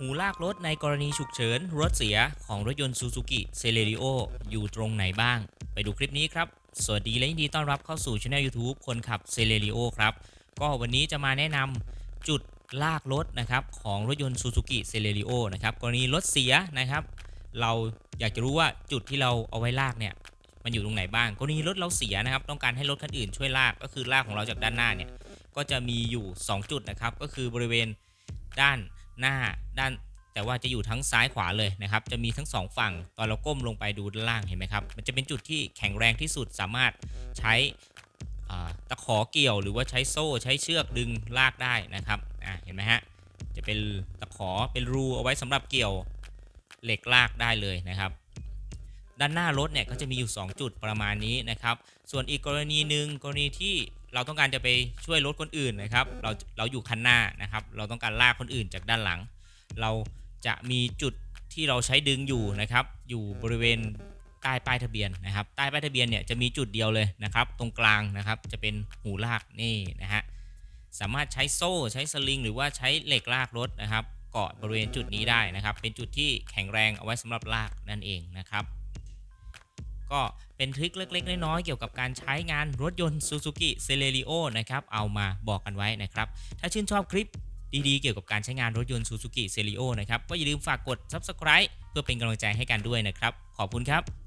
หูลากรถในกรณีฉุกเฉิน รถเสียของรถยนต์ Suzuki c e l e r i o อยู่ตรงไหนบ้าง ไปดูคลิปนี้ครับ สวัสดีและยินดีต้อนรับเข้าสู่ช anel YouTube คนขับ c e l e r i o ครับ ก็วันนี้จะมาแนะนำจุดลากรถนะครับของรถยนต์ Suzuki c e l e r i o นะครับกรณีรถเสียนะครับ เราอยากจะรู้ว่าจุดที่เราเอาไว้ลากเนี่ยมันอยู่ตรงไหนบ้างกรณีรถเราเสียนะครับ ต้องการให้รถคันอื่นช่วยลากก็คือลากของเราจากด้านหน้าเนี่ยก็จะมีอยู่ 2 จุดนะครับ ก็คือบริเวณด้าน หน้าด้านแต่ว่าจะอยู่ทั้งซ้ายขวาเลยนะครับ จะมีทั้งสองฝั่ง ตอนเราก้มลงไปดูด้านล่างเห็นไหมครับ มันจะเป็นจุดที่แข็งแรงที่สุดสามารถใช้ตะขอเกี่ยวหรือว่าใช้โซ่ใช้เชือกดึงลากได้นะครับอ่าเห็นไหมฮะ จะเป็นตะขอเป็นรูเอาไว้สำหรับเกี่ยวเหล็กลากได้เลยนะครับ ด้านหน้ารถเนี่ยก็จะมีอยู่ 2 จุดประมาณนี้นะครับ ส่วนอีกกรณีหนึ่งกรณีที่ เราต้องการจะไปช่วยรถคนอื่นนะครับ เราเราอยู่คันหน้านะครับ เราต้องการลากคนอื่นจากด้านหลัง เราจะมีจุดที่เราใช้ดึงอยู่นะครับ อยู่บริเวณใต้ป้ายทะเบียนนะครับ ใต้ป้ายทะเบียนเนี่ยจะมีจุดเดียวเลยนะครับ ตรงกลางนะครับจะเป็นหูลากนี่นะฮะสามารถใช้โซ่ใช้สลิง หรือว่าใช้เหล็กลากรถนะครับ เกาะบริเวณจุดนี้ได้นะครับ เป็นจุดที่แข็งแรงเอาไว้สำหรับลากนั่นเองนะครับ ก็เป็นทริคเล็ก ๆ น้อยๆเกี่ยวกับการใช้งานรถยนต์ Suzuki c e l e r i o นะครับเอามาบอกกันไว้นะครับ ถ้าชื่นชอบคลิปดีๆ เกี่ยวกับการใช้งานรถยนต์ Suzuki c e l e r i o นะครับก็อย่าลืมฝากกด Subscribe เพื่อเป็นกำลังใจให้กันด้วยนะครับ ขอบคุณครับ